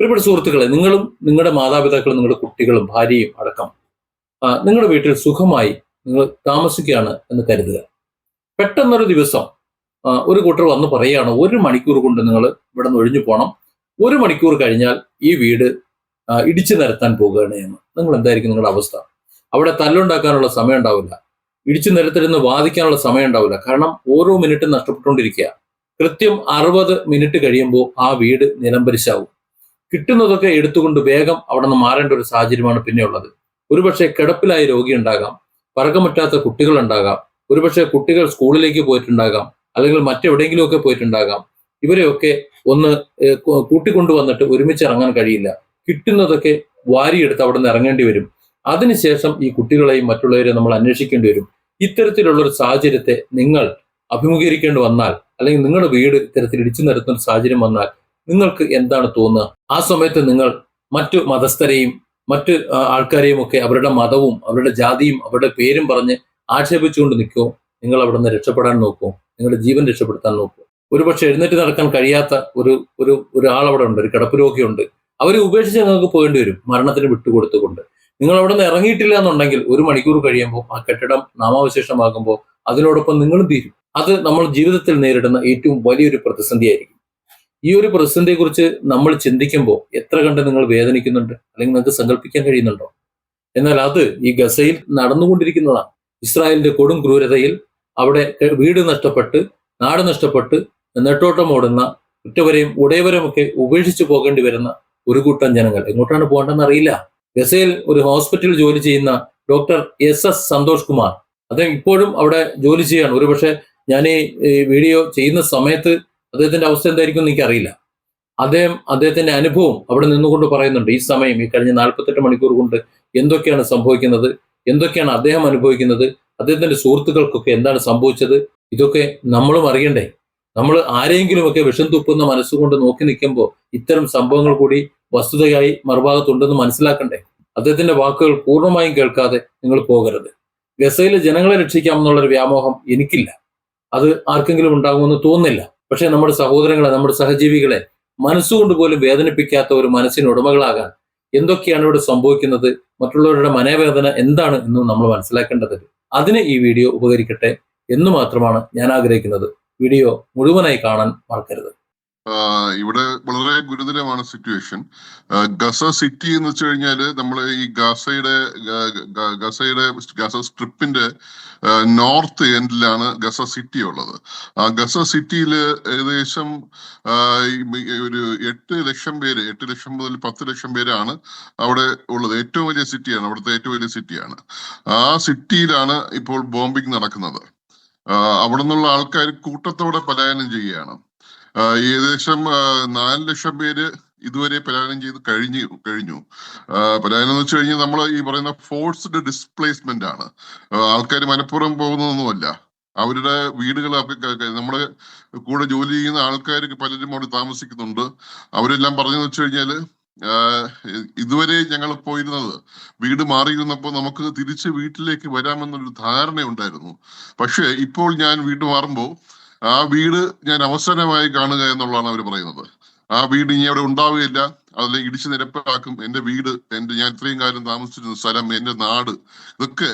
പ്രിയപ്പെട്ട സുഹൃത്തുക്കളെ നിങ്ങളും നിങ്ങളുടെ മാതാപിതാക്കളും നിങ്ങളുടെ കുട്ടികളും ഭാര്യയും അടക്കം നിങ്ങളുടെ വീട്ടിൽ സുഖമായി നിങ്ങൾ താമസിക്കുകയാണ് എന്ന് കരുതുക. പെട്ടെന്നൊരു ദിവസം ഒരു കൂട്ടർ വന്ന് പറയുകയാണ് ഒരു മണിക്കൂർ കൊണ്ട് നിങ്ങൾ ഇവിടെ നിന്ന് ഒഴിഞ്ഞു പോകണം ഒരു മണിക്കൂർ കഴിഞ്ഞാൽ ഈ വീട് ഇടിച്ചു നിരത്താൻ പോകുകയാണ് എന്ന്. നിങ്ങൾ എന്തായിരിക്കും നിങ്ങളുടെ അവസ്ഥ? അവിടെ തല്ലുണ്ടാക്കാനുള്ള സമയം ഉണ്ടാവില്ല. ഇടിച്ചു നിരത്തിരുന്ന് വാദിക്കാനുള്ള സമയം ഉണ്ടാവില്ല. കാരണം ഓരോ മിനിറ്റും നഷ്ടപ്പെട്ടുകൊണ്ടിരിക്കുക. കൃത്യം അറുപത് മിനിറ്റ് കഴിയുമ്പോൾ ആ വീട് നിലംപരിശാവും. കിട്ടുന്നതൊക്കെ എടുത്തുകൊണ്ട് വേഗം അവിടെ നിന്ന് മാറേണ്ട ഒരു സാഹചര്യമാണ് പിന്നെ ഉള്ളത്. ഒരുപക്ഷെ കിടപ്പിലായ രോഗി ഉണ്ടാകാം പറക്കമറ്റാത്ത കുട്ടികൾ ഉണ്ടാകാം ഒരുപക്ഷെ കുട്ടികൾ സ്കൂളിലേക്ക് പോയിട്ടുണ്ടാകാം അല്ലെങ്കിൽ മറ്റെവിടെയെങ്കിലുമൊക്കെ പോയിട്ടുണ്ടാകാം. ഇവരെയൊക്കെ ഒന്ന് കൂട്ടിക്കൊണ്ടു വന്നിട്ട് ഒരുമിച്ച് ഇറങ്ങാൻ കഴിയില്ല. കിട്ടുന്നതൊക്കെ വാരിയെടുത്ത് അവിടെ നിന്ന് ഇറങ്ങേണ്ടി വരും. അതിനുശേഷം ഈ കുട്ടികളെയും മറ്റുള്ളവരെയും നമ്മൾ അന്വേഷിക്കേണ്ടി വരും. ഇത്തരത്തിലുള്ള ഒരു സാഹചര്യത്തെ നിങ്ങൾ അഭിമുഖീകരിക്കേണ്ടി വന്നാൽ അല്ലെങ്കിൽ നിങ്ങളുടെ വീട് ഇത്തരത്തിൽ ഇടിച്ചു നിരത്തുന്ന ഒരു സാഹചര്യം വന്നാൽ നിങ്ങൾക്ക് എന്താണ് തോന്നുക? ആ സമയത്ത് നിങ്ങൾ മറ്റു മതസ്ഥരെയും മറ്റു ആൾക്കാരെയും ഒക്കെ അവരുടെ മതവും അവരുടെ ജാതിയും അവരുടെ പേരും പറഞ്ഞ് ആക്ഷേപിച്ചുകൊണ്ട് നിൽക്കുമോ നിങ്ങൾ അവിടെ നിന്ന് രക്ഷപ്പെടാൻ നോക്കുമോ നിങ്ങളുടെ ജീവൻ രക്ഷപ്പെടുത്താൻ നോക്കുമോ ഒരുപക്ഷെ എഴുന്നേറ്റ് നടക്കാൻ കഴിയാത്ത ഒരു ഒരു ഒരാൾ അവിടെ ഉണ്ട് ഒരു കിടപ്പ് രോഗിയുണ്ട് അവരെ ഉപേക്ഷിച്ച് നിങ്ങൾക്ക് പോകേണ്ടി വരും മരണത്തിന് വിട്ടുകൊടുത്തുകൊണ്ട്. നിങ്ങൾ അവിടെ നിന്ന് ഇറങ്ങിയിട്ടില്ല എന്നുണ്ടെങ്കിൽ ഒരു മണിക്കൂർ കഴിയുമ്പോൾ ആ കെട്ടിടം നാമാവശേഷമാകുമ്പോൾ അതിനോടൊപ്പം നിങ്ങളും തീരും. അത് നമ്മൾ ജീവിതത്തിൽ നേരിടുന്ന ഏറ്റവും വലിയൊരു പ്രതിസന്ധിയായിരിക്കും. ഈ ഒരു പ്രതിസന്ധിയെ കുറിച്ച് നമ്മൾ ചിന്തിക്കുമ്പോൾ എത്ര കണ്ട് നിങ്ങൾ വേദനിക്കുന്നുണ്ട്? അല്ലെങ്കിൽ നിങ്ങൾക്ക് സങ്കല്പിക്കാൻ കഴിയുന്നുണ്ടോ? എന്നാൽ അത് ഈ ഗസയിൽ നടന്നുകൊണ്ടിരിക്കുന്നതാണ്. ഇസ്രായേലിന്റെ കൊടും ക്രൂരതയിൽ അവിടെ വീട് നഷ്ടപ്പെട്ട് നാട് നഷ്ടപ്പെട്ട് നെട്ടോട്ടം ഓടുന്ന ഉറ്റവരെയും ഉടയവരെയും ഒക്കെ ഉപേക്ഷിച്ചു പോകേണ്ടി വരുന്ന ഒരു കൂട്ടം ജനങ്ങൾ. എങ്ങോട്ടാണ് പോകേണ്ടതെന്ന് അറിയില്ല. ഗസയിൽ ഒരു ഹോസ്പിറ്റലിൽ ജോലി ചെയ്യുന്ന doctor S S Santhosh Kumar. അദ്ദേഹം ഇപ്പോഴും അവിടെ ജോലി ചെയ്യാണ് ഒരുപക്ഷെ ഞാൻ ഈ വീഡിയോ ചെയ്യുന്ന സമയത്ത് അദ്ദേഹത്തിന്റെ അവസ്ഥ എന്തായിരിക്കും എനിക്കറിയില്ല. അദ്ദേഹം അദ്ദേഹത്തിന്റെ അനുഭവം അവിടെ നിന്നുകൊണ്ട് പറയുന്നുണ്ട് ഈ സമയം ഈ കഴിഞ്ഞ നാൽപ്പത്തെട്ട് മണിക്കൂർ കൊണ്ട് എന്തൊക്കെയാണ് സംഭവിക്കുന്നത് എന്തൊക്കെയാണ് അദ്ദേഹം അനുഭവിക്കുന്നത് അദ്ദേഹത്തിന്റെ സുഹൃത്തുക്കൾക്കൊക്കെ എന്താണ് സംഭവിച്ചത് ഇതൊക്കെ നമ്മളും അറിയണ്ടേ. നമ്മൾ ആരെങ്കിലുമൊക്കെ വിഷം തുപ്പുന്ന മനസ്സുകൊണ്ട് നോക്കി നിൽക്കുമ്പോൾ ഇത്തരം സംഭവങ്ങൾ കൂടി വസ്തുതയായി മറുഭാഗത്തുണ്ടെന്ന് മനസ്സിലാക്കണ്ടേ. അദ്ദേഹത്തിന്റെ വാക്കുകൾ പൂർണമായും കേൾക്കാതെ നിങ്ങൾ പോകരുത്. ഗസയിലെ ജനങ്ങളെ രക്ഷിക്കാമെന്നുള്ളൊരു വ്യാമോഹം എനിക്കില്ല. അത് ആർക്കെങ്കിലും ഉണ്ടാകുമെന്ന് തോന്നുന്നില്ല. പക്ഷെ നമ്മുടെ സഹോദരങ്ങളെ നമ്മുടെ സഹജീവികളെ മനസ്സുകൊണ്ട് പോലും വേദനിപ്പിക്കാത്ത ഒരു മനസ്സിന് ഉടമകളാകാൻ എന്തൊക്കെയാണ് ഇവിടെ സംഭവിക്കുന്നത്? മറ്റുള്ളവരുടെ മനോവേദന എന്താണ് എന്ന് നമ്മൾ മനസ്സിലാക്കേണ്ടത്. അതിന് ഈ വീഡിയോ ഉപകരിക്കട്ടെ എന്ന് മാത്രമാണ് ഞാൻ ആഗ്രഹിക്കുന്നത്. വീഡിയോ മുഴുവനായി കാണാൻ മറക്കരുത്. ഇവിടെ വളരെ ഗുരുതരമാണ് സിറ്റുവേഷൻ ഗസ സിറ്റി എന്ന് വെച്ച് കഴിഞ്ഞാൽ നമ്മൾ ഈ ഗസയുടെ ഗസയുടെ ഗസ സ്ട്രിപ്പിന്റെ നോർത്ത് എൻഡിലാണ് ഗസ സിറ്റി ഉള്ളത്. ആ ഗസ സിറ്റിയിൽ ഏകദേശം ഒരു എട്ട് ലക്ഷം പേര് എട്ട് ലക്ഷം മുതൽ പത്ത് ലക്ഷം പേരാണ് അവിടെ ഉള്ളത്. ഏറ്റവും വലിയ സിറ്റിയാണ് അവിടുത്തെ ഏറ്റവും വലിയ സിറ്റിയാണ് ആ സിറ്റിയിലാണ് ഇപ്പോൾ ബോംബിംഗ് നടക്കുന്നത്. അവിടെ നിന്നുള്ള ആൾക്കാർ കൂട്ടത്തോടെ പലായനം ചെയ്യുകയാണ്. ഏകദേശം നാല് ലക്ഷം പേര് ഇതുവരെ പലായനം ചെയ്ത് കഴിഞ്ഞു കഴിഞ്ഞു. പലായനം എന്ന് വെച്ച് കഴിഞ്ഞാൽ നമ്മൾ ഈ പറയുന്ന ഫോഴ്സ്ഡ് ഡിസ്പ്ലേസ്മെന്റ് ആണ്. ആൾക്കാർ മനഃപൂർവം പോകുന്നതൊന്നുമല്ല. അവരുടെ വീടുകൾ നമ്മുടെ കൂടെ ജോലി ചെയ്യുന്ന ആൾക്കാർ പലരും അവിടെ താമസിക്കുന്നുണ്ട്. അവരെല്ലാം പറഞ്ഞതെന്ന് വെച്ച് കഴിഞ്ഞാൽ ഇതുവരെ ഞങ്ങൾ പോയിരുന്നത് വീട് മാറിയിരുന്നപ്പോൾ നമുക്ക് തിരിച്ച് വീട്ടിലേക്ക് വരാമെന്നൊരു ധാരണയുണ്ടായിരുന്നു. പക്ഷേ ഇപ്പോൾ ഞാൻ വീട് മാറുമ്പോൾ ആ വീട് ഞാൻ അവസാനമായി കാണുക എന്നുള്ളതാണ് അവർ പറയുന്നത്. ആ വീട് ഇനി അവിടെ ഉണ്ടാവുകയില്ല. അതിൽ ഇടിച്ചു നിരപ്പാക്കും. എന്റെ വീട് എന്റെ ഞാൻ ഇത്രയും കാലം താമസിച്ചിരുന്ന സ്ഥലം എന്റെ നാട് ഇതൊക്കെ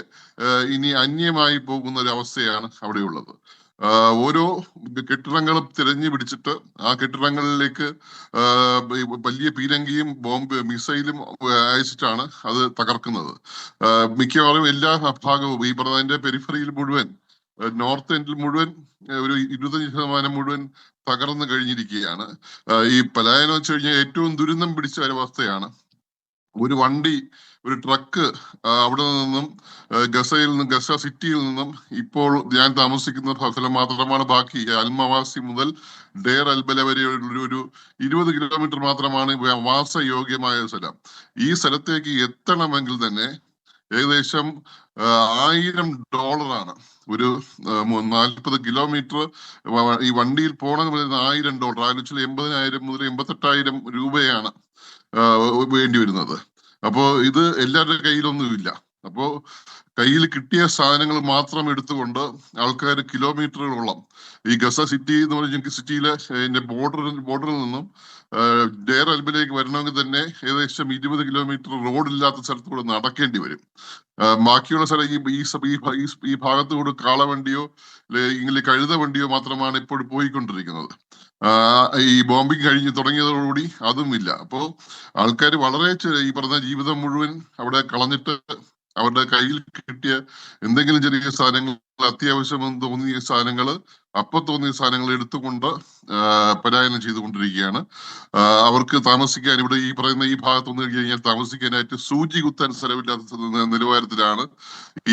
ഇനി അന്യമായി പോകുന്ന ഒരു അവസ്ഥയാണ് അവിടെയുള്ളത് ഓരോ കെട്ടിടങ്ങളും തിരഞ്ഞു പിടിച്ചിട്ട് ആ കെട്ടിടങ്ങളിലേക്ക് വലിയ പീരങ്കിയും ബോംബ് മിസൈലും അയച്ചിട്ടാണ് അത് തകർക്കുന്നത്. മിക്കവാറും എല്ലാ ഭാഗവും ഈ പറഞ്ഞതിന്റെ പെരിഫറിയിൽ മുഴുവൻ നോർത്ത് എൻഡിൽ മുഴുവൻ ഒരു ഇരുപത്തഞ്ച് ശതമാനം മുഴുവൻ തകർന്നു കഴിഞ്ഞിരിക്കുകയാണ്. ഈ പലായനം വെച്ച് കഴിഞ്ഞാൽ ഏറ്റവും ദുരന്തം പിടിച്ച ഒരവസ്ഥയാണ് ഒരു വണ്ടി ഒരു ട്രക്ക് അവിടെ നിന്നും ഗസയിൽ നിന്നും ഗസ സിറ്റിയിൽ നിന്നും ഇപ്പോൾ ഞാൻ താമസിക്കുന്ന സ്ഥലം മാത്രമാണ് ബാക്കി. അൽമവാസി മുതൽ ഡേർ അൽബല വരെയുള്ള ഒരു ഇരുപത് കിലോമീറ്റർ മാത്രമാണ് വാസയോഗ്യമായ സ്ഥലം. ഈ സ്ഥലത്തേക്ക് എത്തണമെങ്കിൽ തന്നെ ഏകദേശം ആയിരം ഡോളറാണ്. ഒരു നാൽപ്പത് കിലോമീറ്റർ ഈ വണ്ടിയിൽ പോകണമെന്ന് പറയുന്നത് ആയിരം ഡോളർ ആലോചിച്ചാൽ എൺപതിനായിരം മുതൽ എൺപത്തെട്ടായിരം രൂപയാണ് വേണ്ടി വരുന്നത്. അപ്പോ ഇത് എല്ലാവരുടെ കയ്യിലൊന്നുമില്ല. അപ്പോ കയ്യിൽ കിട്ടിയ സാധനങ്ങൾ മാത്രം എടുത്തുകൊണ്ട് ആൾക്കാർ കിലോമീറ്ററുകളോളം ഈ ഗസ സിറ്റി എന്ന് പറഞ്ഞ സിറ്റിയിലെ ബോർഡറിൽ ബോർഡറിൽ നിന്നും ഡേർ അൽബിലേക്ക് വരണമെങ്കിൽ തന്നെ ഏകദേശം ഇരുപത് കിലോമീറ്റർ റോഡ് റോഡില്ലാത്ത സ്ഥലത്തൂടെ നടക്കേണ്ടി വരും. ബാക്കിയുള്ള സ്ഥലം ഈ ഈ ഈ ഭാഗത്തുകൂടെ കാളവണ്ടിയോ ഇല്ലെങ്കിൽ കഴുത വണ്ടിയോ മാത്രമാണ് ഇപ്പോൾ പോയിക്കൊണ്ടിരിക്കുന്നത്. ഈ ബോംബിങ് കഴിഞ്ഞ് തുടങ്ങിയതോടുകൂടി അതും ഇല്ല. അപ്പോ ആൾക്കാർ വളരെ ഈ പറഞ്ഞ ജീവിതം മുഴുവൻ അവിടെ കളഞ്ഞിട്ട് അവരുടെ കയ്യിൽ കിട്ടിയ എന്തെങ്കിലും ചെറിയ സാധനങ്ങൾ അത്യാവശ്യമെന്ന് തോന്നിയ സാധനങ്ങൾ അപ്പൊ തോന്നിയ സാധനങ്ങൾ എടുത്തുകൊണ്ട് പലായനം ചെയ്തുകൊണ്ടിരിക്കുകയാണ്. അവർക്ക് താമസിക്കാൻ ഇവിടെ ഈ പറയുന്ന ഈ ഭാഗത്ത് വന്നു കഴിഞ്ഞാൽ താമസിക്കാനായിട്ട് സൂചി കുത്താൻ സ്ഥലമില്ലാത്ത നിലവാരത്തിലാണ്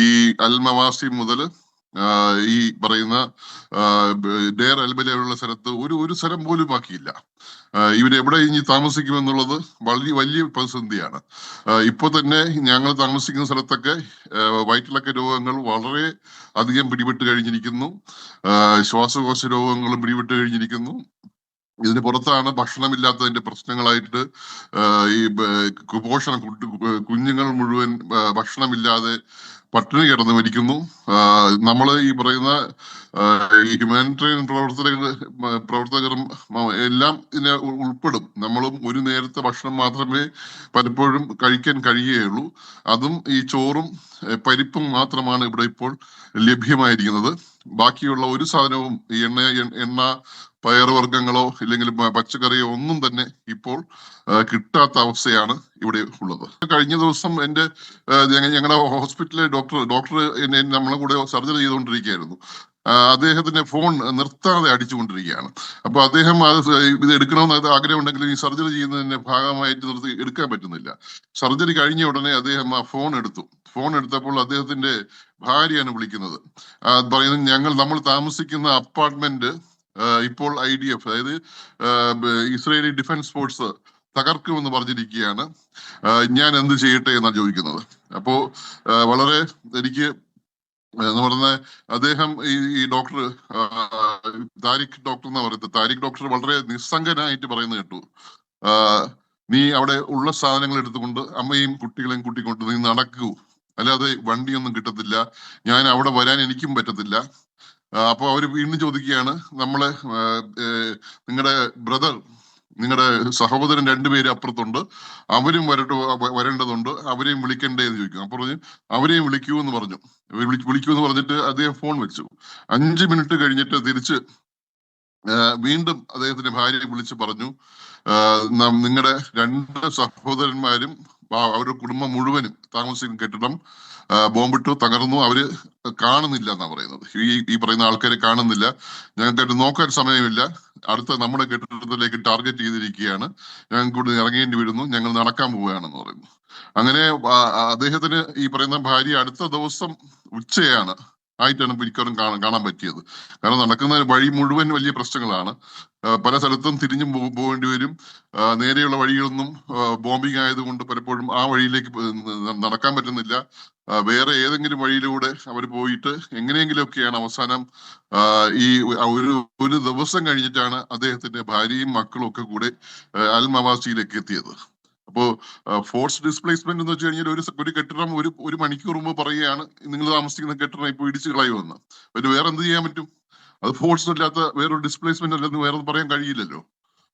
ഈ അൽമവാസി മുതൽ ഈ പറയുന്ന ഡെയർ അൽബലയുള്ള സ്ഥലത്ത് ഒരു ഒരു സ്ഥലം പോലും ബാക്കിയില്ല. ഇവരെവിടെ ഇനി താമസിക്കുമെന്നുള്ളത് വളരെ വലിയ പ്രതിസന്ധിയാണ്. ഇപ്പൊ തന്നെ ഞങ്ങൾ താമസിക്കുന്ന സ്ഥലത്തൊക്കെ വയറ്റിളക്ക രോഗങ്ങൾ വളരെ അധികം പിടിപെട്ട് കഴിഞ്ഞിരിക്കുന്നു. ശ്വാസകോശ രോഗങ്ങളും പിടിപെട്ട് കഴിഞ്ഞിരിക്കുന്നു. ഇതിന് പുറത്താണ് ഭക്ഷണമില്ലാത്തതിന്റെ പ്രശ്നങ്ങളായിട്ട് ഈ കുപോഷണം കുഞ്ഞുങ്ങൾ മുഴുവൻ ഭക്ഷണമില്ലാതെ പട്ടിണി കിടന്ന് മരിക്കുന്നു. നമ്മൾ ഈ പറയുന്ന ഹ്യൂമാനിറ്റേറിയൻ പ്രവർത്തകർ പ്രവർത്തകരും എല്ലാം ഇതിനെ ഉൾപ്പെടും. നമ്മളും ഒരു നേരത്തെ ഭക്ഷണം മാത്രമേ പലപ്പോഴും കഴിക്കാൻ കഴിയുകയുള്ളൂ. അതും ഈ ചോറും പരിപ്പും മാത്രമാണ് ഇവിടെ ഇപ്പോൾ ലഭ്യമായിരിക്കുന്നത്. ബാക്കിയുള്ള ഒരു സാധനവും എണ്ണ എണ്ണ പയറുവർഗങ്ങളോ ഇല്ലെങ്കിൽ പച്ചക്കറിയോ ഒന്നും തന്നെ ഇപ്പോൾ കിട്ടാത്ത അവസ്ഥയാണ് ഇവിടെ ഉള്ളത്. കഴിഞ്ഞ ദിവസം എന്റെ ഞങ്ങളുടെ ഹോസ്പിറ്റലിലെ ഡോക്ടർ ഡോക്ടർ നമ്മളെ കൂടെ സർജറി ചെയ്തുകൊണ്ടിരിക്കുകയായിരുന്നു. അദ്ദേഹത്തിന്റെ ഫോൺ നിർത്താതെ അടിച്ചുകൊണ്ടിരിക്കുകയാണ്. അപ്പൊ അദ്ദേഹം അത് ഇത് എടുക്കണമെന്ന് ആഗ്രഹം ഉണ്ടെങ്കിൽ ഈ സർജറി ചെയ്യുന്നതിന്റെ ഭാഗമായിട്ട് നിർത്തി എടുക്കാൻ പറ്റുന്നില്ല. സർജറി കഴിഞ്ഞ ഉടനെ അദ്ദേഹം ആ ഫോൺ എടുത്തു. ഫോൺ എടുത്തപ്പോൾ അദ്ദേഹത്തിന്റെ ഭാര്യയാണ് വിളിക്കുന്നത്. പറയുന്നത് ഞങ്ങൾ നമ്മൾ താമസിക്കുന്ന അപ്പാർട്ട്മെന്റ് ഇപ്പോൾ ഐ ഡി എഫ് അതായത് ഇസ്രയേലി ഡിഫൻസ് ഫോഴ്സ് തകർക്കുമെന്ന് പറഞ്ഞിരിക്കുകയാണ്. ഞാൻ എന്ത് ചെയ്യട്ടെ എന്നാണ് ചോദിക്കുന്നത്. അപ്പോ വളരെ എനിക്ക് എന്ന് പറഞ്ഞ അദ്ദേഹം ഈ ഈ ഡോക്ടർ താരിഖ് ഡോക്ടർ എന്ന് പറയുന്നത്. താരിഖ് ഡോക്ടർ വളരെ നിസ്സംഗനായിട്ട് പറയുന്നത് കേട്ടു. നീ അവിടെ ഉള്ള സാധനങ്ങൾ എടുത്തുകൊണ്ട് അമ്മയും കുട്ടികളെയും കൂട്ടിക്കൊണ്ട് നീ നടക്കൂ. അല്ലാതെ വണ്ടിയൊന്നും കിട്ടത്തില്ല. ഞാൻ അവിടെ വരാൻ എനിക്കും പറ്റത്തില്ല. ആ, അപ്പൊ അവർ വീണ്ടും ചോദിക്കുകയാണ് നമ്മളെ നിങ്ങളുടെ ബ്രദർ നിങ്ങളുടെ സഹോദരൻ രണ്ടുപേരും അപ്പുറത്തുണ്ട്. അവരും വരട്ട് വരേണ്ടതുണ്ട്. അവരെയും വിളിക്കണ്ടേ എന്ന് ചോദിക്കും അപ്പോൾ അവരെയും വിളിക്കൂ എന്ന് പറഞ്ഞു വിളി- വിളിക്കൂ എന്ന് പറഞ്ഞിട്ട് അദ്ദേഹം ഫോൺ വെച്ചു. അഞ്ച് മിനിറ്റ് കഴിഞ്ഞിട്ട് തിരിച്ച് വീണ്ടും അദ്ദേഹത്തിന്റെ ഭാര്യയെ വിളിച്ച് പറഞ്ഞു നിങ്ങളുടെ രണ്ട് സഹോദരന്മാരും അവരുടെ കുടുംബം മുഴുവനും താമസിക്കുന്ന കെട്ടിടം ബോംബിട്ടു തകർന്നു. അവർ കാണുന്നില്ല എന്നാ പറയുന്നത്. ഈ ഈ പറയുന്ന ആൾക്കാരെ കാണുന്നില്ല. ഞങ്ങൾക്ക് നോക്കാൻ സമയമില്ല. അടുത്ത നമ്മുടെ കെട്ടിടത്തിലേക്ക് ടാർഗറ്റ് ചെയ്തിരിക്കുകയാണ്. ഞങ്ങൾക്ക് ഇവിടെ ഇറങ്ങേണ്ടി വരുന്നു. ഞങ്ങൾ നടക്കാൻ പോവുകയാണെന്ന് പറയുന്നു. അങ്ങനെ അദ്ദേഹത്തിന് ഈ പറയുന്ന ഭാര്യ അടുത്ത ദിവസം ഉച്ചയാണ് ആയിട്ടാണ് മിക്കവാറും കാണാൻ കാണാൻ പറ്റിയത്. കാരണം നടക്കുന്ന വഴി മുഴുവൻ വലിയ പ്രശ്നങ്ങളാണ്. പല സ്ഥലത്തും തിരിഞ്ഞും പോകേണ്ടി വരും. നേരെയുള്ള വഴികളൊന്നും ബോംബിംഗ് ആയതുകൊണ്ട് പലപ്പോഴും ആ വഴിയിലേക്ക് നടക്കാൻ പറ്റുന്നില്ല. വേറെ ഏതെങ്കിലും വഴിയിലൂടെ അവർ പോയിട്ട് എങ്ങനെയെങ്കിലുമൊക്കെയാണ് അവസാനം ഈ ഒരു ഒരു ദിവസം കഴിഞ്ഞിട്ടാണ് അദ്ദേഹത്തിന്റെ ഭാര്യയും മക്കളും ഒക്കെ കൂടെ അൽ മവാസിയിലേക്ക് എത്തിയത്. അപ്പോ ഫോഴ്സ് ഡിസ്പ്ലേസ്മെന്റ് എന്ന് വെച്ച് കഴിഞ്ഞാൽ ഒരു ഒരു കെട്ടിടം ഒരു ഒരു മണിക്കൂർ മുമ്പ് പറയുകയാണ് നിങ്ങൾ താമസിക്കുന്ന കെട്ടിടം ഇപ്പൊ ഇടിച്ചു കളയുമെന്ന്. പിന്നെ വേറെ എന്ത് ചെയ്യാൻ പറ്റും? അത് ഫോഴ്സ് അല്ലാത്ത വേറൊരു ഡിസ്പ്ലേസ്മെന്റ് അല്ലെന്ന് വേറെ പറയാൻ കഴിയില്ലല്ലോ.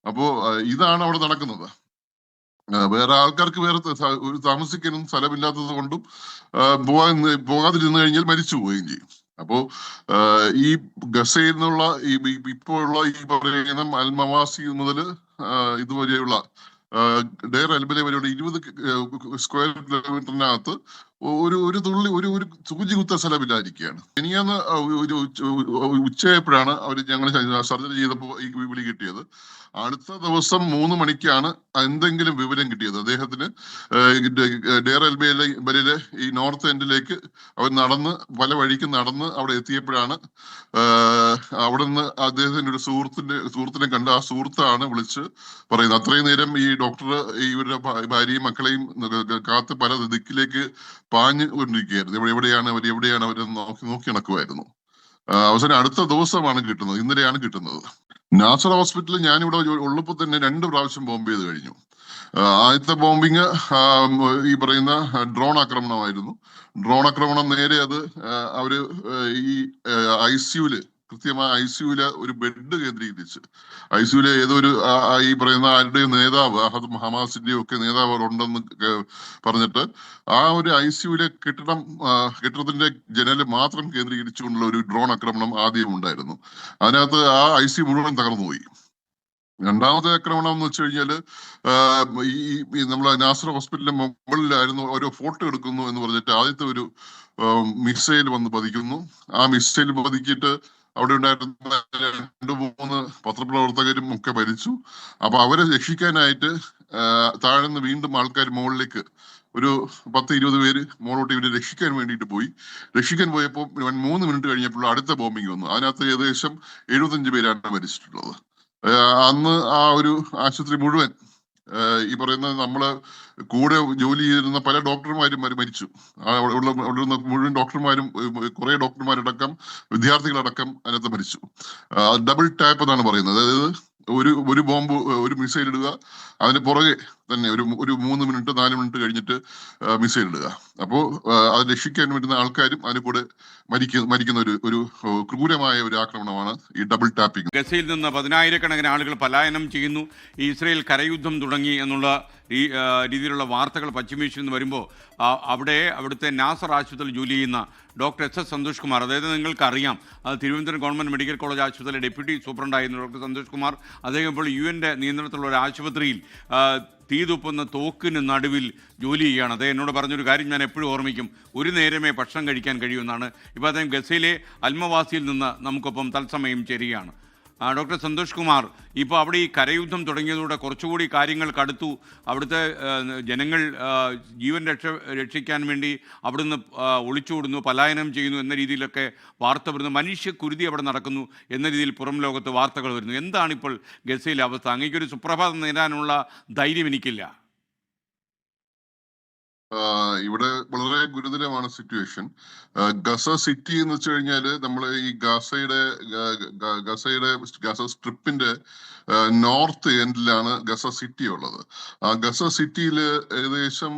അപ്പോ ഇതാണ് അവിടെ നടക്കുന്നത്. വേറെ ആൾക്കാർക്ക് വേറെ ഒരു താമസിക്കാനും സ്ഥലമില്ലാത്തത് കൊണ്ടും പോകാൻ പോകാതിരുന്നു കഴിഞ്ഞാൽ മരിച്ചു പോവുകയും ചെയ്യും. അപ്പോ ഈ ഗസയിൽ നിന്നുള്ള ഈ ഇപ്പോഴുള്ള ഈ പറയുന്ന അൽമവാസി മുതൽ ഇതുവരെയുള്ള ഡെയർ അൽബലി വരെയുള്ള ഇരുപത് സ്ക്വയർ കിലോമീറ്ററിനകത്ത് ഒരു ഒരു തുള്ളി ഒരു ഒരു സൂചി കുത്ത സ്ഥലമില്ലാതിരിക്കുകയാണ്. ഇനിയെന്ന് ഒരു ഉച്ച- ഉച്ചയായപ്പോഴാണ് അവർ ഞങ്ങൾ സർജറി ചെയ്തപ്പോൾ ഈ വിളി കിട്ടിയത്. അടുത്ത ദിവസം മൂന്ന് മണിക്കാണ് എന്തെങ്കിലും വിവരം കിട്ടിയത്. അദ്ദേഹത്തിന് ഡെയർ എൽബയിലെ ബലിലെ ഈ നോർത്ത് എൻഡിലേക്ക് അവർ നടന്ന് പല വഴിക്ക് നടന്ന് അവിടെ എത്തിയപ്പോഴാണ് അവിടെ നിന്ന് അദ്ദേഹത്തിന്റെ ഒരു സുഹൃത്തിന്റെ സുഹൃത്തിനെ കണ്ട് ആ സുഹൃത്താണ് വിളിച്ച് പറയുന്നത്. അത്രയും നേരം ഈ ഡോക്ടർ ഇവരുടെ ഭാര്യയും മക്കളെയും കാത്ത് പല ദിക്കിലേക്ക് പാഞ്ഞു കൊണ്ടിരിക്കുകയായിരുന്നു. ഇവിടെ എവിടെയാണ് അവർ എവിടെയാണ് അവർ നോക്കി നോക്കി നടക്കുമായിരുന്നു അവസാനം അടുത്ത ദിവസമാണ് കിട്ടുന്നത്. ഇന്നലെയാണ് കിട്ടുന്നത്. നാസർ ഹോസ്പിറ്റലിൽ ഞാനിവിടെ ഉള്ളപ്പോൾ തന്നെ രണ്ട് പ്രാവശ്യം ബോംബ് ചെയ്ത് കഴിഞ്ഞു. ആദ്യത്തെ ബോംബിങ് ഈ പറയുന്ന ഡ്രോൺ ആക്രമണമായിരുന്നു. ഡ്രോൺ ആക്രമണം നേരെ അത് അവർ ഈ ഐ സിയുൽ കൃത്യമായ ഐ സിയുലെ ഒരു ബെഡ് കേന്ദ്രീകരിച്ച്. ഐ സിയുലെ ഏതോ ഒരു ഈ പറയുന്ന ആരുടെയും നേതാവ് ഹമാസിന്റെയും ഒക്കെ നേതാവ് ഉണ്ടെന്ന് പറഞ്ഞിട്ട് ആ ഒരു ഐ സിയുലെ കെട്ടിടം കെട്ടിടത്തിന്റെ ജനൽ മാത്രം കേന്ദ്രീകരിച്ചുകൊണ്ടുള്ള ഒരു ഡ്രോൺ ആക്രമണം ആദ്യം ഉണ്ടായിരുന്നു. അതിനകത്ത് ആ ഐ സി മുഴുവൻ തകർന്നുപോയി രണ്ടാമത്തെ ആക്രമണം എന്ന് വെച്ച് കഴിഞ്ഞാൽ ഈ നമ്മളെ നാസർ ഹോസ്പിറ്റലിന്റെ മുകളിലായിരുന്നു ഒരു ഫോട്ടോ എടുക്കുന്നു എന്ന് പറഞ്ഞിട്ട് ആദ്യത്തെ ഒരു മിസൈൽ വന്ന് പതിക്കുന്നു. ആ മിസൈൽ പതിക്കിയിട്ട് അവിടെ ഉണ്ടായിരുന്ന രണ്ട് മൂന്ന് പത്രപ്രവർത്തകരും ഒക്കെ മരിച്ചു. അപ്പൊ അവരെ രക്ഷിക്കാനായിട്ട് താഴ്ന്ന് വീണ്ടും ആൾക്കാർ മുകളിലേക്ക് ഒരു പത്ത് ഇരുപത് പേര് മോളോട്ട് ഇവരെ രക്ഷിക്കാൻ വേണ്ടിയിട്ട് പോയി. രക്ഷിക്കാൻ പോയപ്പോൾ മൂന്ന് മിനിറ്റ് കഴിഞ്ഞപ്പോൾ അടുത്ത ബോംബിംഗ് വന്നു. അതിനകത്ത് ഏകദേശം എഴുപത്തഞ്ച് പേരാണ് മരിച്ചിട്ടുള്ളത്. അന്ന് ആ ഒരു ആശുപത്രി മുഴുവൻ ഈ പറയുന്ന നമ്മൾ കൂടെ ജോലി ചെയ്തിരുന്ന പല ഡോക്ടർമാരും മരി- മരിച്ചു. അവിടെ മുഴുവൻ ഡോക്ടർമാരും കുറെ ഡോക്ടർമാരടക്കം വിദ്യാർത്ഥികളടക്കം അതിനകത്ത് മരിച്ചു. ഡബിൾ ടാപ്പ് എന്നാണ് പറയുന്നത്. അതായത് ഒരു ഒരു ബോംബ് ഒരു മിസൈൽ ഇടുക അതിന് പുറകെ തന്നെ ഒരു ഒരു മൂന്ന് മിനിറ്റ് നാല് മിനിറ്റ് കഴിഞ്ഞിട്ട് മിസൈൽ ഇടുക. അപ്പോൾ അത് രക്ഷിക്കാൻ വരുന്ന ആൾക്കാരും അതിന് കൂടെ മരിക്കുന്ന മരിക്കുന്ന ഒരു ഒരു ക്രൂരമായ ഒരു ആക്രമണമാണ് ഈ ഡബിൾ ടാപ്പിംഗ് ഗസയിൽ നിന്ന് പതിനായിരക്കണക്കിന് ആളുകൾ പലായനം ചെയ്യുന്നു. ഇസ്രയേൽ കരയുദ്ധം തുടങ്ങി എന്നുള്ള ഈ രീതിയിലുള്ള വാർത്തകൾ പശ്ചിമേഷ്യയിൽ നിന്ന് വരുമ്പോൾ അവിടെ അവിടുത്തെ നാസർ ആശുപത്രിയിൽ ജോലി ചെയ്യുന്ന doctor S S Santhosh Kumar അതായത് നിങ്ങൾക്ക് അറിയാം തിരുവനന്തപുരം ഗവൺമെന്റ് മെഡിക്കൽ കോളേജ് ആശുപത്രിയിലെ ഡെപ്യൂട്ടി സൂപ്രണ്ടായിരുന്ന ഡോക്ടർ സന്തോഷ് കുമാർ അദ്ദേഹം ഇപ്പോൾ യു എന്റെ നിയന്ത്രണത്തിലുള്ള ഒരു ആശുപത്രിയിൽ തീ തുപ്പുന്ന തോക്കിന് നടുവിൽ ജോലി ചെയ്യുകയാണ്. അദ്ദേഹം എന്നോട് പറഞ്ഞൊരു കാര്യം ഞാൻ എപ്പോഴും ഓർമ്മിക്കും. ഒരു നേരമേ ഭക്ഷണം കഴിക്കാൻ കഴിയുമെന്നാണ്. ഇപ്പോൾ അദ്ദേഹം ഗസയിലെ അൽമവാസിയിൽ നിന്ന് നമുക്കൊപ്പം തത്സമയം ചേരുകയാണ്. ഡോക്ടർ സന്തോഷ് കുമാർ ഇപ്പോൾ അവിടെ ഈ കരയുദ്ധം തുടങ്ങിയതോടെ കുറച്ചുകൂടി കാര്യങ്ങൾ കടുത്തു. അവിടുത്തെ ജനങ്ങൾ ജീവൻ രക്ഷ രക്ഷിക്കാൻ വേണ്ടി അവിടുന്ന് ഒളിച്ചോടുന്നു പലായനം ചെയ്യുന്നു എന്ന രീതിയിലൊക്കെ വാർത്ത വരുന്നു. മനുഷ്യ കുരുതി അവിടെ നടക്കുന്നു എന്ന രീതിയിൽ പുറം ലോകത്ത് വാർത്തകൾ വരുന്നു. എന്താണ് ഇപ്പോൾ ഗസയിലെ അവസ്ഥ? അങ്ങേക്കൊരു സുപ്രഭാതം നേരാനുള്ള ധൈര്യം എനിക്കില്ല. ഇവിടെ വളരെ ഗുരുതരമാണ് സിറ്റുവേഷൻ ഗസ സിറ്റി എന്ന് വെച്ച് കഴിഞ്ഞാൽ നമ്മൾ ഈ ഗസയുടെ ഗസയുടെ ഗസ സ്ട്രിപ്പിന്റെ നോർത്ത് എൻഡിലാണ് ഗസ സിറ്റി ഉള്ളത്. ആ ഗസ സിറ്റിയിൽ ഏകദേശം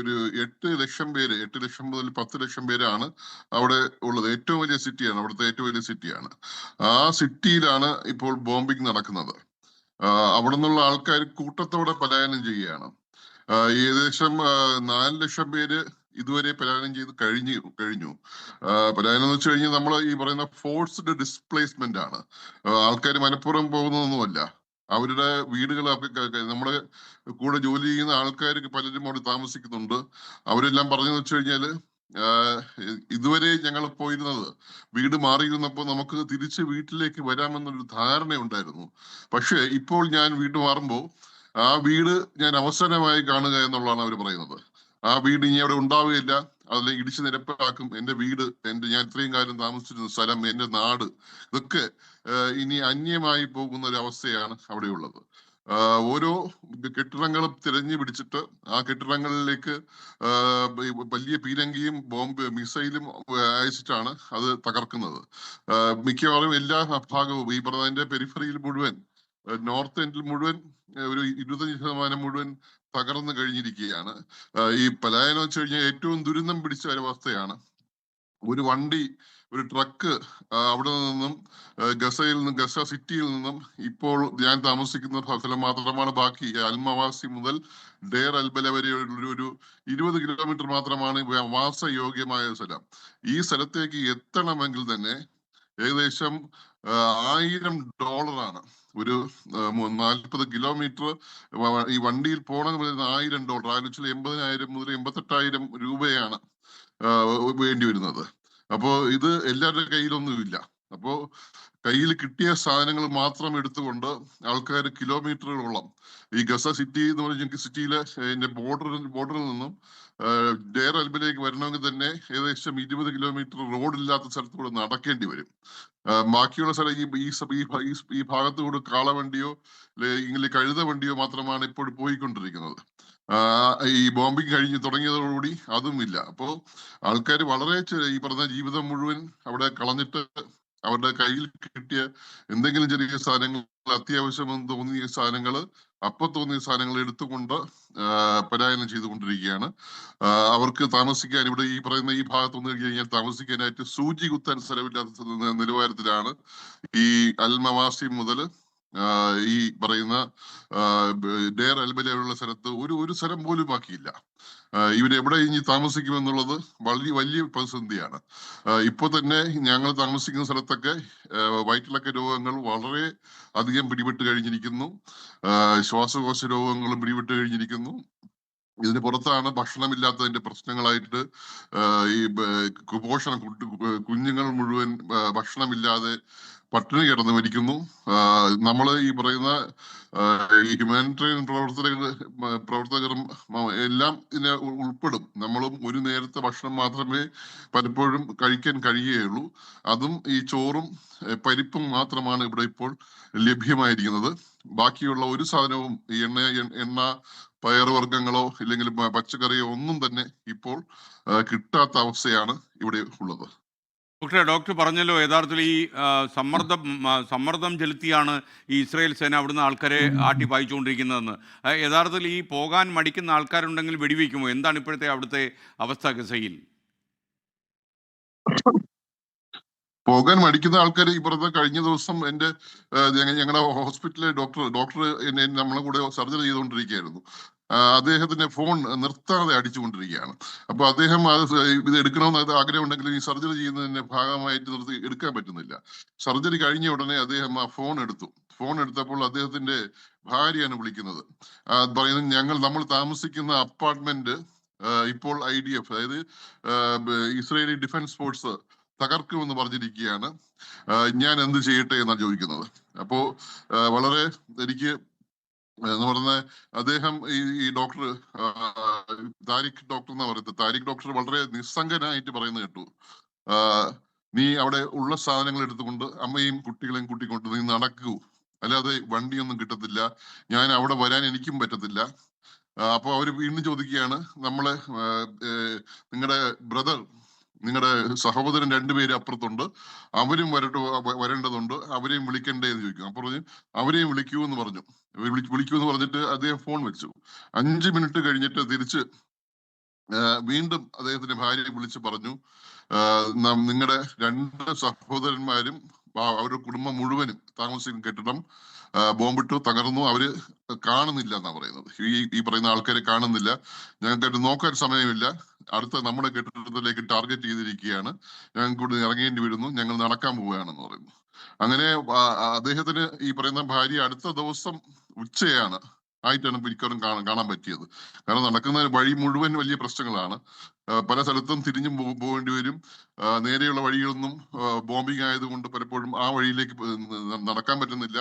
ഒരു എട്ട് ലക്ഷം പേര് എട്ട് ലക്ഷം മുതൽ പത്ത് ലക്ഷം പേരാണ് അവിടെ ഉള്ളത്. ഏറ്റവും വലിയ സിറ്റിയാണ് അവിടുത്തെ ഏറ്റവും വലിയ സിറ്റിയാണ് ആ സിറ്റിയിലാണ് ഇപ്പോൾ ബോംബിംഗ് നടക്കുന്നത്. അവിടെ നിന്നുള്ള ആൾക്കാർ കൂട്ടത്തോടെ പലായനം ചെയ്യുകയാണ്. ഏകദേശം നാല് ലക്ഷം പേര് ഇതുവരെ പലായനം ചെയ്ത് കഴിഞ്ഞു കഴിഞ്ഞു. പലായനം എന്ന് വെച്ച് കഴിഞ്ഞാൽ നമ്മൾ ഈ പറയുന്ന ഫോഴ്സ്ഡ് ഡിസ്പ്ലേസ്മെന്റ് ആണ്. ആൾക്കാർ മനഃപൂർവം പോകുന്നതൊന്നുമല്ല. അവരുടെ വീടുകൾ നമ്മുടെ കൂടെ ജോലി ചെയ്യുന്ന ആൾക്കാർ പലരും അവിടെ താമസിക്കുന്നുണ്ട്. അവരെല്ലാം പറഞ്ഞെന്ന് വെച്ച് കഴിഞ്ഞാൽ ഇതുവരെ ഞങ്ങൾ പോയിരുന്നത് വീട് മാറിയിരുന്നപ്പോൾ നമുക്ക് തിരിച്ച് വീട്ടിലേക്ക് വരാമെന്നൊരു ധാരണ ഉണ്ടായിരുന്നു പക്ഷേ ഇപ്പോൾ ഞാൻ വീട് മാറുമ്പോൾ ആ വീട് ഞാൻ അവസാനമായി കാണുക എന്നുള്ളതാണ് അവർ പറയുന്നത്. ആ വീട് ഇനി അവിടെ ഉണ്ടാവുകയില്ല. അതിലെ ഇടിച്ചു നിരപ്പാക്കും. എന്റെ വീട് എന്റെ ഞാൻ ഇത്രയും കാലം താമസിച്ചിരുന്ന സ്ഥലം എന്റെ നാട് ഇതൊക്കെ ഇനി അന്യമായി പോകുന്ന ഒരു അവസ്ഥയാണ് അവിടെയുള്ളത് ഓരോ കെട്ടിടങ്ങളും തിരഞ്ഞു പിടിച്ചിട്ട് ആ കെട്ടിടങ്ങളിലേക്ക് വലിയ പീരങ്കിയും ബോംബ് മിസൈലും അയച്ചിട്ടാണ് അത് തകർക്കുന്നത്. മിക്കവാറും എല്ലാ ഭാഗവും ഈ പറഞ്ഞതിന്റെ പെരിഫറിയിൽ മുഴുവൻ നോർത്ത് എൻഡിൽ മുഴുവൻ ഒരു ഇരുപത്തഞ്ച് ശതമാനം മുഴുവൻ തകർന്നു കഴിഞ്ഞിരിക്കുകയാണ്. ഈ പലായനം വെച്ച് കഴിഞ്ഞാൽ ഏറ്റവും ദുരന്തം പിടിച്ച ഒരവസ്ഥയാണ്. ഒരു വണ്ടി ഒരു ട്രക്ക് അവിടെ നിന്നും ഗസയിൽ നിന്നും ഗസ സിറ്റിയിൽ നിന്നും ഇപ്പോൾ ഞാൻ താമസിക്കുന്ന സ്ഥലം മാത്രമാണ് ബാക്കി. അൽമവാസി മുതൽ ഡേർ അൽബല വരെ ഒരു ഒരു ഇരുപത് കിലോമീറ്റർ മാത്രമാണ് വാസയോഗ്യമായ സ്ഥലം. ഈ സ്ഥലത്തേക്ക് എത്തണമെങ്കിൽ തന്നെ ഏകദേശം ആയിരം ഡോളറാണ്. ഒരു നാൽപ്പത് കിലോമീറ്റർ ഈ വണ്ടിയിൽ പോകണമെന്ന് പറയുന്നത് ആയിരം ഡോളർ ആലോചിച്ചാൽ എൺപതിനായിരം മുതൽ എൺപത്തെട്ടായിരം രൂപയാണ് വേണ്ടി വരുന്നത്. അപ്പോ ഇത് എല്ലാവരുടെ കയ്യിലൊന്നുമില്ല. അപ്പോൾ അപ്പോ കയ്യിൽ കിട്ടിയ സാധനങ്ങൾ മാത്രം എടുത്തുകൊണ്ട് ആൾക്കാർ കിലോമീറ്ററുകളോളം ഈ ഗസ സിറ്റി എന്ന് പറഞ്ഞ സിറ്റിയിലെ ബോർഡറിൽ ബോർഡറിൽ നിന്നും ഡെയർ അൽബിലേക്ക് വരണമെങ്കിൽ തന്നെ ഏകദേശം ഇരുപത് കിലോമീറ്റർ റോഡ് റോഡില്ലാത്ത സ്ഥലത്തൂടെ നടക്കേണ്ടി വരും. ബാക്കിയുള്ള സ്ഥലം ഈ ഈ ഈ ഭ- ഈ- ഈ ഭാഗത്ത് കൂടെ കാളവണ്ടിയോ അല്ലെങ്കിൽ കഴുത വണ്ടിയോ മാത്രമാണ് ഇപ്പോൾ പോയിക്കൊണ്ടിരിക്കുന്നത്. ഈ ബോംബിങ് കഴിഞ്ഞ് തുടങ്ങിയതോടുകൂടി അതും ഇല്ല അപ്പോ ആൾക്കാർ വളരെ ഈ പറഞ്ഞ ജീവിതം മുഴുവൻ അവിടെ കളഞ്ഞിട്ട് അവരുടെ കയ്യിൽ കിട്ടിയ എന്തെങ്കിലും ചെറിയ സാധനങ്ങൾ അത്യാവശ്യമെന്ന് തോന്നിയ സാധനങ്ങൾ അപ്പൊ തോന്നിയ സാധനങ്ങൾ എടുത്തുകൊണ്ട് പലായനം ചെയ്തുകൊണ്ടിരിക്കുകയാണ്. അവർക്ക് താമസിക്കാൻ ഇവിടെ ഈ പറയുന്ന ഈ ഭാഗത്ത് വന്നു കഴിഞ്ഞാൽ താമസിക്കാനായിട്ട് സൂചി കുത്താൻ സ്ഥലമില്ലാത്ത നിലവാരത്തിലാണ് ഈ അൽമവാസി മുതൽ ഈ പറയുന്ന ഡേർ അൽബലയുള്ള സ്ഥലത്ത് ഒരു ഒരു സ്ഥലം പോലും ബാക്കിയില്ല. ഇവരെവിടെ ഇനി താമസിക്കുമെന്നുള്ളത് വലിയ വലിയ പ്രതിസന്ധിയാണ്. ഇപ്പൊ തന്നെ ഞങ്ങൾ താമസിക്കുന്ന സ്ഥലത്തൊക്കെ വയറ്റിളക്ക രോഗങ്ങൾ വളരെ അധികം പിടിപെട്ട് കഴിഞ്ഞിരിക്കുന്നു. ശ്വാസകോശ രോഗങ്ങളും പിടിപെട്ട് കഴിഞ്ഞിരിക്കുന്നു. ഇതിന് പുറത്താണ് ഭക്ഷണമില്ലാത്തതിന്റെ പ്രശ്നങ്ങളായിട്ട് ഈ കുപോഷണം കുഞ്ഞുങ്ങൾ മുഴുവൻ ഭക്ഷണമില്ലാതെ പട്ടിണി കിടന്ന് മരിക്കുന്നു. നമ്മൾ ഈ പറയുന്ന ഈ ഹ്യൂമാനിറ്റേറിയൻ പ്രവർത്തകർ പ്രവർത്തകരും എല്ലാം ഇതിനെ ഉൾപ്പെടും. നമ്മളും ഒരു നേരത്തെ ഭക്ഷണം മാത്രമേ പലപ്പോഴും കഴിക്കാൻ കഴിയുകയുള്ളൂ. അതും ഈ ചോറും പരിപ്പും മാത്രമാണ് ഇവിടെ ഇപ്പോൾ ലഭ്യമായിരിക്കുന്നത്. ബാക്കിയുള്ള ഒരു സാധനവും എണ്ണ എണ്ണ പയറുവർഗങ്ങളോ ഇല്ലെങ്കിൽ പച്ചക്കറിയോ ഒന്നും തന്നെ ഇപ്പോൾ കിട്ടാത്ത അവസ്ഥയാണ് ഇവിടെ ഉള്ളത്. ഡോക്ടറെ ഡോക്ടർ പറഞ്ഞല്ലോ യഥാർത്ഥത്തിൽ ഈ സമ്മർദ്ദം സമ്മർദ്ദം ചെലുത്തിയാണ് ഈ ഇസ്രായേൽ സേന അവിടുന്ന് ആൾക്കാരെ ആട്ടി പായിച്ചുകൊണ്ടിരിക്കുന്നതെന്ന്. യഥാർത്ഥത്തിൽ ഈ പോകാൻ മടിക്കുന്ന ആൾക്കാരുണ്ടെങ്കിൽ വെടിവെക്കുമോ? എന്താണ് ഇപ്പോഴത്തെ അവിടുത്തെ അവസ്ഥ ഗസയിൽ? പോകാൻ മടിക്കുന്ന ആൾക്കാർ പറഞ്ഞ കഴിഞ്ഞ ദിവസം എന്റെ ഞങ്ങളുടെ ഹോസ്പിറ്റലിലെ ഡോക്ടർ ഡോക്ടർ എന്നെ നമ്മളെ കൂടെ സർജറി ചെയ്തുകൊണ്ടിരിക്കുകയായിരുന്നു. അദ്ദേഹത്തിന്റെ ഫോൺ നിർത്താതെ അടിച്ചുകൊണ്ടിരിക്കുകയാണ്. അപ്പൊ അദ്ദേഹം അത് ഇത് എടുക്കണമെന്ന് ആഗ്രഹം ഉണ്ടെങ്കിൽ ഈ സർജറി ചെയ്യുന്നതിന്റെ ഭാഗമായിട്ട് നിർത്തി എടുക്കാൻ പറ്റുന്നില്ല. സർജറി കഴിഞ്ഞ ഉടനെ അദ്ദേഹം ആ ഫോൺ എടുത്തു. ഫോൺ എടുത്തപ്പോൾ അദ്ദേഹത്തിന്റെ ഭാര്യയാണ് വിളിക്കുന്നത്. പറയുന്നത് ഞങ്ങൾ നമ്മൾ താമസിക്കുന്ന അപ്പാർട്ട്മെന്റ് ഇപ്പോൾ ഐ ഡി എഫ് അതായത് ഇസ്രയേലി ഡിഫൻസ് ഫോഴ്സ് തകർക്കുമെന്ന് പറഞ്ഞിരിക്കുകയാണ്. ഞാൻ എന്ത് ചെയ്യട്ടെ എന്നാണ് ചോദിക്കുന്നത്. അപ്പോ വളരെ എനിക്ക് എന്ന് പറഞ്ഞ അദ്ദേഹം ഈ ഡോക്ടർ താരിഖ് ഡോക്ടർ എന്ന് പറയുന്നത്. താരിഖ് ഡോക്ടർ വളരെ നിസ്സംഗനായിട്ട് പറയുന്നത് കേട്ടു. നീ അവിടെ ഉള്ള സാധനങ്ങൾ എടുത്തുകൊണ്ട് അമ്മയും കുട്ടികളെയും കൂട്ടിക്കൊണ്ട് നീ നടക്കൂ. അല്ലാതെ വണ്ടിയൊന്നും കിട്ടത്തില്ല. ഞാൻ അവിടെ വരാൻ എനിക്കും പറ്റത്തില്ല. അപ്പോൾ അപ്പൊ അവർ വീണ്ടും ചോദിക്കുകയാണ് നമ്മളെ നിങ്ങളുടെ ബ്രദർ നിങ്ങളുടെ സഹോദരൻ രണ്ടുപേര് അപ്പുറത്തുണ്ട്. അവരും വരട്ട് വരേണ്ടതുണ്ട്. അവരെയും വിളിക്കണ്ടേ എന്ന് ചോദിക്കും. അപ്പൊ പറഞ്ഞു അവരെയും വിളിക്കൂ എന്ന് പറഞ്ഞു വിളി- വിളിക്കൂ എന്ന് പറഞ്ഞിട്ട് അദ്ദേഹം ഫോൺ വെച്ചു. അഞ്ച് മിനിറ്റ് കഴിഞ്ഞിട്ട് തിരിച്ച് വീണ്ടും അദ്ദേഹത്തിന്റെ ഭാര്യയെ വിളിച്ച് പറഞ്ഞു നിങ്ങളുടെ രണ്ട് സഹോദരന്മാരും അവരുടെ കുടുംബം മുഴുവനും താമസിക്കുന്ന കെട്ടിടം ബോംബിട്ടു തകർന്നു. അവർ കാണുന്നില്ല എന്നാ പറയുന്നത്. ഈ ഈ പറയുന്ന ആൾക്കാരെ കാണുന്നില്ല. ഞങ്ങൾക്ക് നോക്കാൻ സമയമില്ല. അടുത്ത നമ്മുടെ കെട്ടിടത്തിലേക്ക് ടാർഗറ്റ് ചെയ്തിരിക്കുകയാണ്. ഞങ്ങൾക്ക് ഇവിടെ ഇറങ്ങേണ്ടി വരുന്നു. ഞങ്ങൾ നടക്കാൻ പോവുകയാണെന്ന് പറയുന്നു. അങ്ങനെ അദ്ദേഹത്തിന് ഈ പറയുന്ന ഭാര്യ അടുത്ത ദിവസം ഉച്ചയാണ്. ആയിട്ടാണ് മിക്കവാറും കാണാൻ കാണാൻ പറ്റിയത്. കാരണം നടക്കുന്ന വഴി മുഴുവൻ വലിയ പ്രശ്നങ്ങളാണ്. പല സ്ഥലത്തും തിരിഞ്ഞും പോകേണ്ടി വരും. നേരെയുള്ള വഴികളൊന്നും ബോംബിംഗ് ആയതുകൊണ്ട് പലപ്പോഴും ആ വഴിയിലേക്ക് നടക്കാൻ പറ്റുന്നില്ല.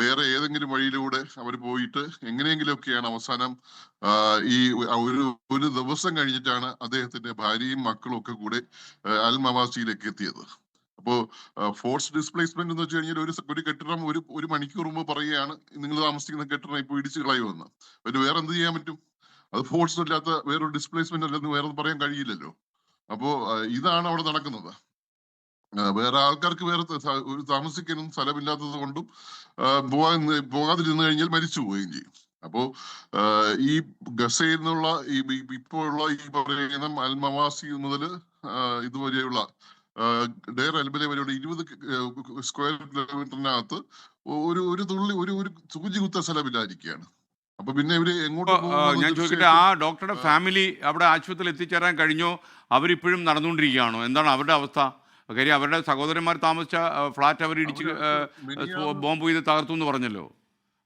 വേറെ ഏതെങ്കിലും വഴിയിലൂടെ അവർ പോയിട്ട് എങ്ങനെയെങ്കിലുമൊക്കെയാണ് അവസാനം ഈ ഒരു ഒരു ദിവസം കഴിഞ്ഞിട്ടാണ് അദ്ദേഹത്തിന്റെ ഭാര്യയും മക്കളും ഒക്കെ കൂടെ അൽ മവാസിയിലേക്ക് എത്തിയത്. അപ്പോ ഫോഴ്സ് ഡിസ്പ്ലേസ്മെന്റ് എന്ന് വെച്ച് കഴിഞ്ഞാൽ ഒരു ഒരു കെട്ടിടം ഒരു ഒരു മണിക്കൂർ മുമ്പ് പറയുകയാണ് നിങ്ങൾ താമസിക്കുന്ന കെട്ടിടം ഇപ്പൊ ഇടിച്ചു കളയുമെന്ന്. പിന്നെ വേറെ എന്ത് ചെയ്യാൻ പറ്റും? അത് ഫോഴ്സ് അല്ലാത്ത വേറൊരു ഡിസ്പ്ലേസ്മെന്റ് അല്ലെന്ന് വേറെ പറയാൻ കഴിയില്ലല്ലോ. അപ്പോ ഇതാണ് അവിടെ നടക്കുന്നത്. വേറെ ആൾക്കാർക്ക് വേറെ ഒരു താമസിക്കാനും സ്ഥലമില്ലാത്തത് കൊണ്ടും പോകാൻ പോകാതിരുന്നു കഴിഞ്ഞാൽ മരിച്ചു പോവുകയും ചെയ്യും. അപ്പോ ഈ ഗസയിൽ നിന്നുള്ള ഈ ഇപ്പോഴുള്ള ഈ പറയുന്ന അൽമവാസി മുതൽ ഇതുവരെയുള്ള ഡെയർ അൽബലെ വരെയുള്ള ഇരുപത് സ്ക്വയർ കിലോമീറ്ററിനകത്ത് ഒരു ഒരു തുള്ളി ഒരു ഒരു സൂചി കുത്ത സ്ഥലമില്ലായിരിക്കുകയാണ് അപ്പൊ പിന്നെ ഇവർ എങ്ങോട്ട് ഞാൻ ചോദിക്കട്ടെ ആ ഡോക്ടറുടെ ഫാമിലി അവിടെ ആശുപത്രിയിൽ എത്തിച്ചേരാൻ കഴിഞ്ഞോ? അവരിപ്പോഴും നടന്നുകൊണ്ടിരിക്കുകയാണോ? എന്താണ് അവരുടെ അവസ്ഥ? കാര്യം അവരുടെ സഹോദരന്മാർ താമസിച്ച ഫ്ലാറ്റ് അവർ ഇടിച്ച് ബോംബ് ചെയ്ത് തകർത്തു എന്ന് പറഞ്ഞല്ലോ.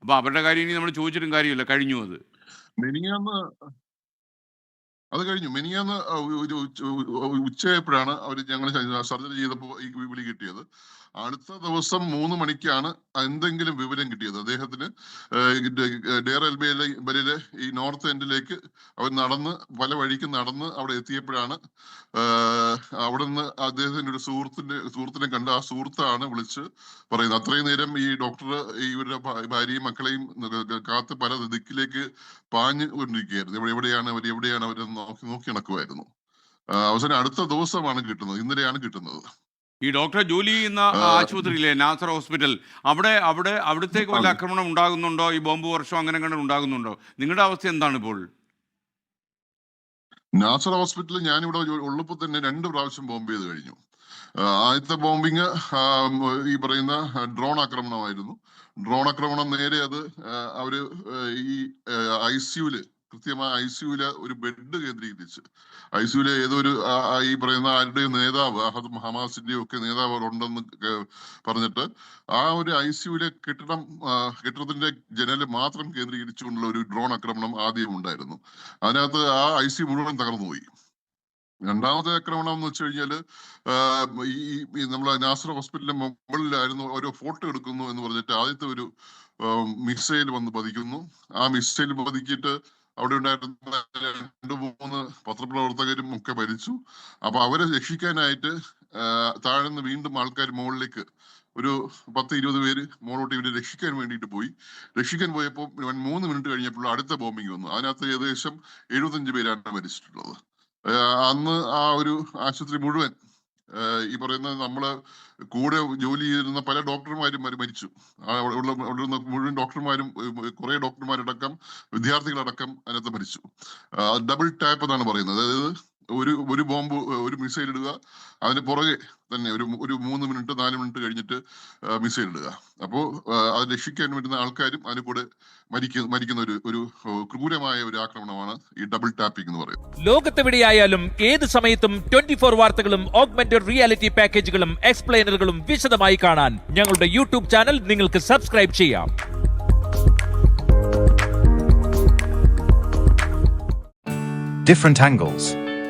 അപ്പൊ അവരുടെ കാര്യം ഇനി നമ്മൾ ചോദിച്ചിട്ടും കാര്യമില്ല. കഴിഞ്ഞു അത്. അത് കഴിഞ്ഞു. മിനിയെന്ന് ഒരു ഉച്ചയായപ്പോഴാണ് അവർ ഞങ്ങൾ സർജറി ചെയ്തപ്പോൾ ഈ വിളി കിട്ടിയത്. അടുത്ത ദിവസം മൂന്ന് മണിക്കാണ് എന്തെങ്കിലും വിവരം കിട്ടിയത്. അദ്ദേഹത്തിന് ഡെയർ എൽബയിലെ ബലിലെ ഈ നോർത്ത് എൻഡിലേക്ക് അവർ നടന്ന് പല വഴിക്ക് നടന്ന് അവിടെ എത്തിയപ്പോഴാണ് അവിടെ നിന്ന് അദ്ദേഹത്തിന്റെ ഒരു സുഹൃത്തിന്റെ സുഹൃത്തിനെ കണ്ട് ആ സുഹൃത്താണ് വിളിച്ച് പറയുന്നത്. അത്രയും നേരം ഈ ഡോക്ടർ ഇവരുടെ ഭാര്യയും മക്കളെയും കാത്ത് പല ദിക്കിലേക്ക് പാഞ്ഞു കൊണ്ടിരിക്കുകയായിരുന്നു. എവിടെയാണ് അവർ എവിടെയാണ് അവർ നോക്കി നോക്കി നടക്കുമായിരുന്നു. അവസാനം അടുത്ത ദിവസമാണ് കിട്ടുന്നത് ഇന്നലെയാണ് കിട്ടുന്നത്. ഈ ഡോക്ടർ ജോലി ചെയ്യുന്ന. ആശുപത്രിയിലെ നാസർ ഹോസ്പിറ്റൽ അവിടെ അവിടെ അവിടത്തേക്ക് വല്ല ആക്രമണം ഉണ്ടാകുന്നുണ്ടോ? ഈ ബോംബ് വർഷം അങ്ങനെ കണ്ട് ഉണ്ടാകുന്നുണ്ടോ? നിങ്ങളുടെ അവസ്ഥ എന്താണ് ഇപ്പോൾ? നാസർ ഹോസ്പിറ്റലിൽ ഞാനിവിടെ ഉള്ളപ്പോൾ തന്നെ രണ്ട് പ്രാവശ്യം ബോംബ് ചെയ്ത് കഴിഞ്ഞു. ആദ്യത്തെ ബോംബിങ് ഈ പറയുന്ന ഡ്രോൺ ആക്രമണമായിരുന്നു. ഡ്രോൺ ആക്രമണം നേരെ അത് അവർ ഈ ഐ സിയുൽ കൃത്യമായ ഐ സിയുൽ ഒരു ബെഡ് കേന്ദ്രീകരിച്ച്. ഐ സിയുലെ ഏതോ ഒരു ആ, ആ, ഈ പറയുന്ന ആരുടെയും നേതാവ് അഹദ് ഹമാസിന്റെയും ഒക്കെ നേതാവ് ഉണ്ടെന്ന് പറഞ്ഞിട്ട് ആ ഒരു ഐ സിയുലെ കെട്ടിടം കെട്ടിടത്തിന്റെ ജനൽ മാത്രം കേന്ദ്രീകരിച്ചുകൊണ്ടുള്ള ഒരു ഡ്രോൺ ആക്രമണം ആദ്യം ഉണ്ടായിരുന്നു. അതിനകത്ത് ആ ഐ സി മുഴുവൻ തകർന്നുപോയി. രണ്ടാമത്തെ ആക്രമണം എന്ന് വെച്ച് കഴിഞ്ഞാൽ ഈ ഈ നമ്മളെ നാസർ ഹോസ്പിറ്റലിന്റെ മുകളിലായിരുന്നു ഓരോ ഫോട്ടോ എടുക്കുന്നു എന്ന് പറഞ്ഞിട്ട് ആദ്യത്തെ ഒരു മിസൈൽ വന്ന് പതിക്കുന്നു. ആ മിസൈൽ പതിക്കിയിട്ട് അവിടെ ഉണ്ടായിരുന്ന രണ്ട് മൂന്ന് പത്രപ്രവർത്തകരും ഒക്കെ മരിച്ചു. അപ്പൊ അവരെ രക്ഷിക്കാനായിട്ട് താഴ്ന്ന് വീണ്ടും ആൾക്കാർ മുകളിലേക്ക് ഒരു പത്ത് ഇരുപത് പേര് മോളോട്ട് ഇവരെ രക്ഷിക്കാൻ വേണ്ടിയിട്ട് പോയി. രക്ഷിക്കാൻ പോയപ്പോൾ മൂന്ന് മിനിറ്റ് കഴിഞ്ഞപ്പോൾ അടുത്ത ബോംബിംഗ് വന്നു. അതിനകത്ത് ഏകദേശം എഴുപത്തഞ്ച് പേരാണ് മരിച്ചിട്ടുള്ളത്. അന്ന് ആ ഒരു ആശുപത്രി മുഴുവൻ ഈ പറയുന്ന നമ്മൾ കൂടെ ജോലി ചെയ്തിരുന്ന പല ഡോക്ടർമാരും മരിച്ചു. ഉള്ള ഇരുന്ന മുഴുവൻ ഡോക്ടർമാരും കുറെ ഡോക്ടർമാരടക്കം വിദ്യാർത്ഥികളടക്കം അതിനകത്ത് മരിച്ചു. ഡബിൾ ടാപ്പ് എന്നാണ് പറയുന്നത്. അതായത് ഒരു ഒരു ബോംബ് ഒരു മിസൈൽ ഇടുക. അതിന് പുറകെ തന്നെ ഒരു ഒരു മൂന്ന് മിനിറ്റ് നാല് മിനിറ്റ് കഴിഞ്ഞിട്ട് മിസൈൽ ഇടുക. അപ്പോൾ അത് രക്ഷിക്കാൻ വരുന്ന ആൾക്കാരും അതിന് കൂടെ മരിക്കുന്ന മരിക്കുന്ന ഒരു ഒരു ക്രൂരമായ ഒരു ആക്രമണമാണ് ഈ ഡബിൾ ടാപ്പിംഗ് എന്ന് പറയുന്നത്. ലോകത്തെവിടെയായാലും ഏത് സമയത്തും ട്വന്റി ഫോർ വാർത്തകളും ഓഗ്മെന്റഡ് റിയാലിറ്റി പാക്കേജുകളും എക്സ്പ്ലെയിനറുകളും വിശദമായി കാണാൻ ഞങ്ങളുടെ യൂട്യൂബ് ചാനൽ നിങ്ങൾക്ക് സബ്സ്ക്രൈബ് ചെയ്യാം. Different angles.